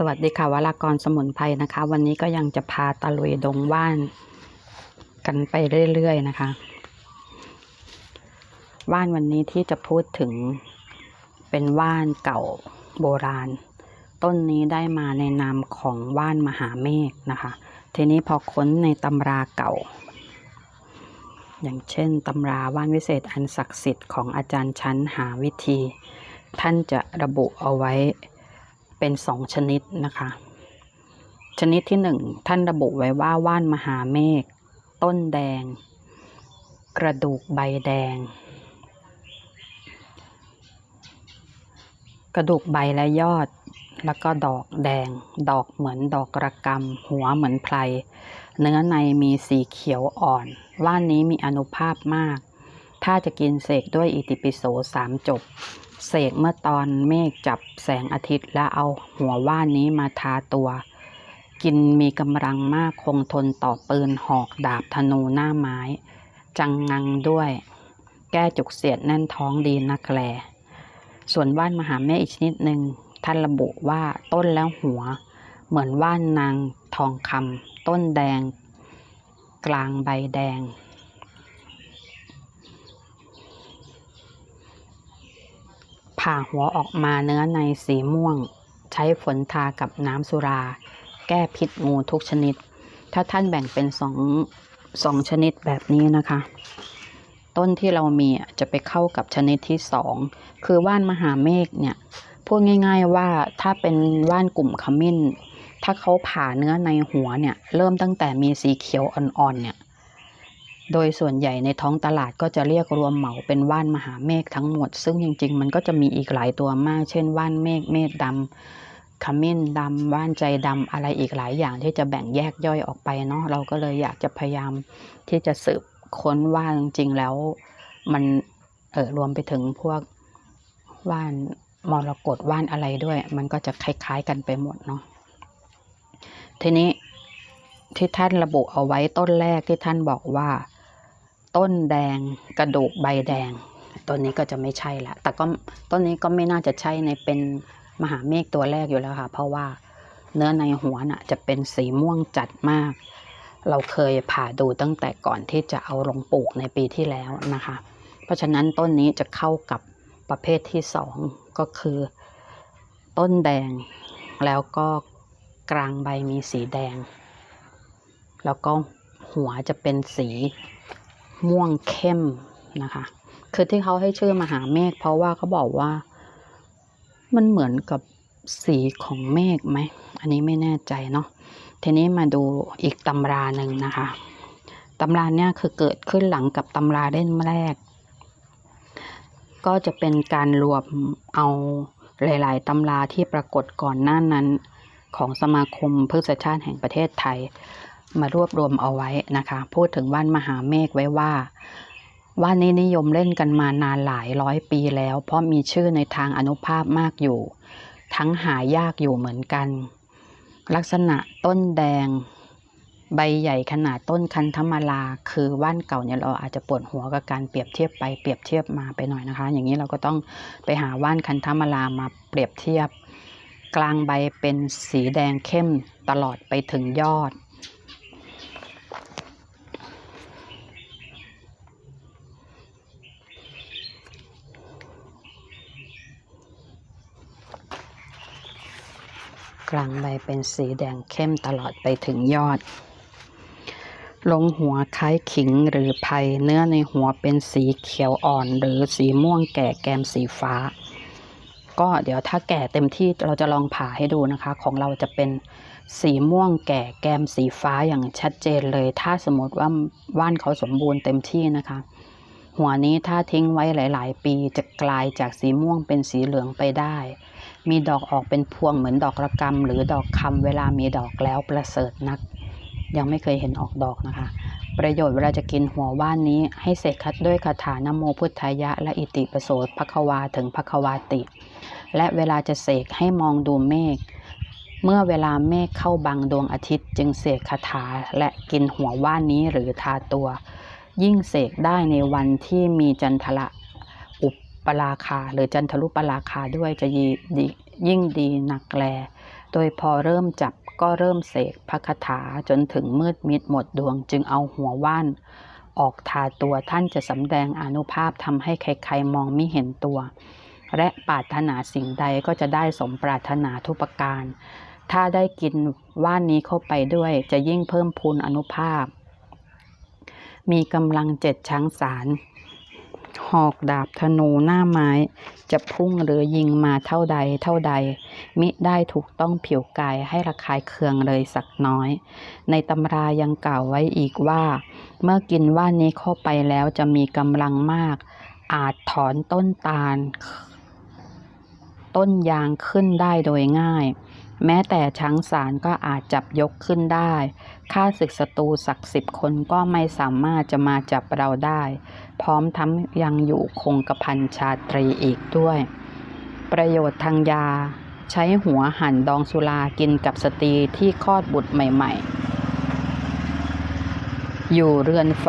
สวัสดีค่ะวรากรสมุนไพรนะคะ วันนี้ก็ยังจะพาตะลุยดงว่าน กันไปเรื่อยๆนะคะว่านวันนี้ที่จะพูดถึงเป็นว่านเก่าโบราณ ต้นนี้ได้มาในนามของว่านมหาเมฆนะคะ ทีนี้พอค้นในตำราเก่า อย่างเช่นตำราว่านวิเศษอันศักดิ์สิทธิ์ของอาจารย์ชั้นหาวิธี ท่านจะระบุเอาไว้ เป็นสองชนิดนะคะ ชนิดที่หนึ่งท่านระบุไว้ว่าว่านมหาเมฆต้นแดง กระดูกใบแดง กระดูกใบและยอดแล้วก็ดอกแดง ดอกเหมือนดอกระกำหัวเหมือนไพรเนื้อในมีสีเขียวอ่อน ว่านนี้มีอนุภาพมาก ถ้าจะกินเสกด้วยอิติปิโสสามจบ เสกเมื่อตอนเมฆจับแสงอาทิตย์และเอาหัวว่านนี้มาทาตัว กินมีกำลังมากคงทนต่อปืนหอกดาบธนูหน้าไม้ จังงังด้วย แก้จุกเสียดแน่นท้องดีนักแล ส่วนว่านมหาเมฆอีกชนิดหนึ่งท่านระบุว่าต้นแล้วหัว เหมือนว่านนางทองคำต้นแดง กลางใบแดง ผ่าหัวออกมาเนื้อในสีม่วง ใช้ฝนทากับน้ำสุรา แก้พิษงูทุกชนิด ถ้าท่านแบ่งเป็นสองสองชนิดแบบนี้นะคะ ต้นที่เรามีจะไปเข้ากับชนิดที่สองคือว่านมหาเมฆเนี่ยพูดง่าย ๆว่าถ้าเป็นว่านกลุ่มขมิ้น ถ้าเขาผ่าเนื้อในหัวเนี่ย เริ่มตั้งแต่มีสีเขียวอ่อนๆเนี่ย โดยส่วนใหญ่ในท้องตลาดก็จะเรียกรวมเหมาเป็นว่านมหาเมฆทั้งหมด ซึ่งจริง ๆ มันก็จะมีอีกหลายตัวมาก เช่นว่านเมฆเมฆดำขมิ้นดำว่านใจดำอะไรอีกหลายอย่างที่จะแบ่งแยกย่อยออกไปเนาะเราก็เลยอยากจะพยายามที่จะสืบค้นว่าจริง ๆ แล้ว มันเออรวมไปถึงพวกว่านมรกตว่านอะไรด้วย มันก็จะคล้ายๆกันไปหมดเนาะทีนี้ที่ท่านระบุเอาไว้ต้นแรกที่ท่านบอกว่า ต้นแดงกระดูกใบแดงต้นนี้ก็จะไม่ใช่ละแต่ก็ต้นนี้ก็ไม่น่าจะใช่ในเป็นมหาเมฆตัวแรกอยู่แล้วค่ะ เพราะว่าเนื้อในหัวน่ะจะเป็นสีม่วงจัดมาก เราเคยผ่าดูตั้งแต่ก่อนที่จะเอาลงปลูกในปีที่แล้วนะคะ เพราะฉะนั้นต้นนี้จะเข้ากับประเภทที่สองก็คือ ต้นแดงแล้วก็กลางใบมีสีแดง แล้วก็หัวจะเป็นสี ม่วงเข้มนะคะ คือที่เขาให้ชื่อมหาเมฆเพราะว่าเขาบอกว่ามันเหมือนกับสีของเมฆไหม อันนี้ไม่แน่ใจเนาะ ทีนี้มาดูอีกตำราหนึ่งนะคะ ตำราเนี่ยคือเกิดขึ้นหลังกับตำราเล่มแรก ก็จะเป็นการรวมเอาหลาย ๆตำราที่ปรากฏก่อนหน้านั้นของสมาคมพฤกษชาติแห่งประเทศไทย มารวบรวมเอาไว้นะคะ พูดถึงว่านมหาเมฆไว้ว่าว่านนี้นิยมเล่นกันมานานหลายร้อยปีแล้ว เพราะมีชื่อในทางอนุภาพมากอยู่ ทั้งหายากอยู่เหมือนกัน ลักษณะต้นแดง ใบใหญ่ขนาดต้นคันธมาลา คือว่านเก่าเนี่ยเราอาจจะปวดหัวกับการเปรียบเทียบไปเปรียบเทียบมาไปหน่อยนะคะ อย่างนี้เราก็ต้องไปหาว่านคันธมาลามาเปรียบเทียบ กลางใบเป็นสีแดงเข้มตลอดไปถึงยอด กลางใบเป็นสีแดงเข้มตลอดไปถึงยอด ลงหัวคล้ายขิงหรือไผ่เนื้อในหัวเป็นสีเขียวอ่อน หรือสีม่วงแก่แกมสีฟ้า ก็เดี๋ยวถ้าแก่เต็มที่เราจะลองผ่าให้ดูนะคะ ของเราจะเป็นสีม่วงแก่แกมสีฟ้าอย่างชัดเจนเลย ถ้าสมมติว่าว่านเขาสมบูรณ์เต็มที่นะคะ หัวนี้ถ้าทิ้งไว้หลาย ๆ ปีจะกลายจากสีม่วงเป็นสีเหลืองไปได้ มีดอกออกเป็นพวงเหมือนดอกระกำหรือดอกคำเวลามีดอกแล้วประเสริฐนัก ยังไม่เคยเห็นออกดอกนะคะ ประโยชน์เวลาจะกินหัวว่านนี้ให้เสกคัดด้วยคาถานโมพุทธายะ และอิติปโสภควาถึงภควาติ และเวลาจะเสกให้มองดูเมฆเมื่อเวลาเมฆเข้าบังดวงอาทิตย์ จึงเสกคาถาและกินหัวว่านนี้หรือทาตัว ยิ่งเสกได้ในวันที่มีจันทละ ปราคา หรือจันทรุปราคาด้วยจะยยิ่งดีหนักแล โดยพอเริ่มจับก็เริ่มเสกพระคาถาจนถึงมืดมิดหมดดวงจึงเอาหัวว่าน ออกทาตัวท่านจะสำแดงอนุภาพทำให้ใครๆมองไม่เห็นตัว และปรารถนาสิ่งใดก็จะได้สมปรารถนาทุกประการ ถ้าได้กินว่านนี้เข้าไปด้วยจะยิ่งเพิ่มพูนอนุภาพ มีกำลังเจ็ดช้างสาร หอกดาบธนูหน้าไม้ จะพุ่งหรือยิงมาเท่าใดเท่าใด มิได้ถูกต้องผิวกายให้ระคายเคืองเลยสักน้อย ในตำรายังกล่าวไว้อีกว่า เมื่อกินว่านนี้เข้าไปแล้วจะมีกำลังมาก อาจถอนต้นตาล ต้นยางขึ้นได้โดยง่าย แม้แต่ช้างสารก็อาจจับยกขึ้นได้ข้าศึกศัตรูสักสิบคนก็ไม่สามารถจะมาจับเราได้ พร้อมทั้งยังอยู่คงกระพันชาตรีอีกด้วย ประโยชน์ทางยา ใช้หัวหั่นดองสุรากินกับสตรีที่คลอดบุตรใหม่ ๆ อยู่เรือนไฟ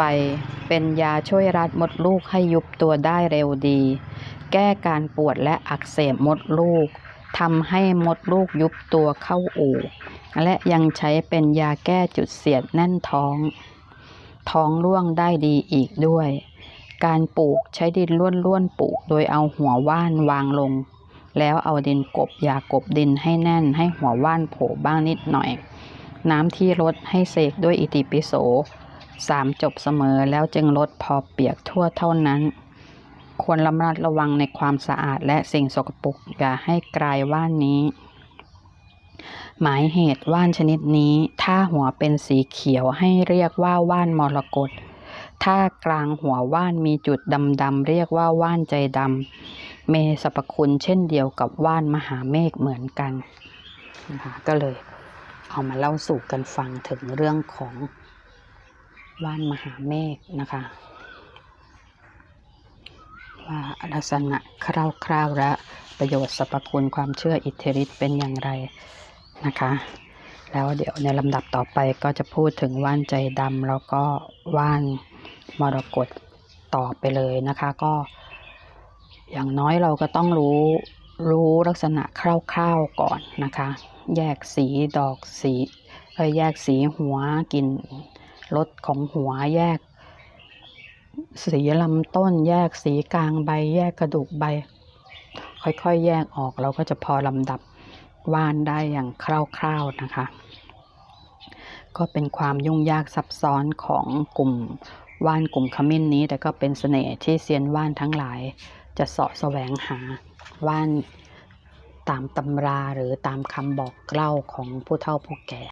เป็นยาช่วยรัดมดลูกให้ยุบตัวได้เร็วดี แก้การปวดและอักเสบมดลูก ทำให้มดลูกยุบตัวเข้าอู่ และยังใช้เป็นยาแก้จุดเสียดแน่นท้อง ท้องร่วงได้ดีอีกด้วย การปลูกใช้ดินล้วนๆปลูก โดยเอาหัวว่านวางลง แล้วเอาดินกบยากบดินให้แน่นให้หัวว่านโผล่บ้างนิดหน่อย น้ำที่รดให้เสกด้วยอิติปิโสสามจบเสมอแล้วจึงลดพอเปียกทั่วเท่านั้น ควรระมัดระวังในความสะอาดและสิ่งสกปรกอย่าให้กลายว่านนี้ หมายเหตุว่านชนิดนี้ ถ้าหัวเป็นสีเขียวให้เรียกว่าว่านมรกตถ้ากลางหัวว่านมีจุดดำๆเรียกว่าว่านใจดำเมสรรพคุณเช่นเดียวกับว่านมหาเมฆเหมือนกันนะคะก็เลยเอามาเล่าสู่กันฟังถึงเรื่องของว่านมหาเมฆนะคะ ว่าลักษณะคร่าวๆและประโยชน์สรรพคุณความเชื่ออิทธิฤทธิ์เป็นอย่างไรนะคะ แล้วเดี๋ยวในลำดับต่อไปก็จะพูดถึงว่านใจดำแล้วก็ว่านมรกตต่อไปเลยนะคะก็ อย่างน้อยเราก็ต้องรู้รู้ลักษณะคร่าวๆก่อนนะคะ แยกสีดอกสีเอ้ยแยกสีหัวกลิ่นรสของหัวแยก สีลำต้นแยกสีกลางใบ แยกกระดูกใบ ค่อยๆ แยกออกเราก็จะพอลำดับว่านได้อย่างคร่าวๆนะคะ ก็เป็นความยุ่งยากซับซ้อนของกลุ่มว่านกลุ่มขมิ้นนี้ แต่ก็เป็นเสน่ห์ที่เซียนว่านทั้งหลาย จะเสาะแสวงหาว่านตามตำราหรือตามคำบอกเล่าของผู้เฒ่าผู้แก่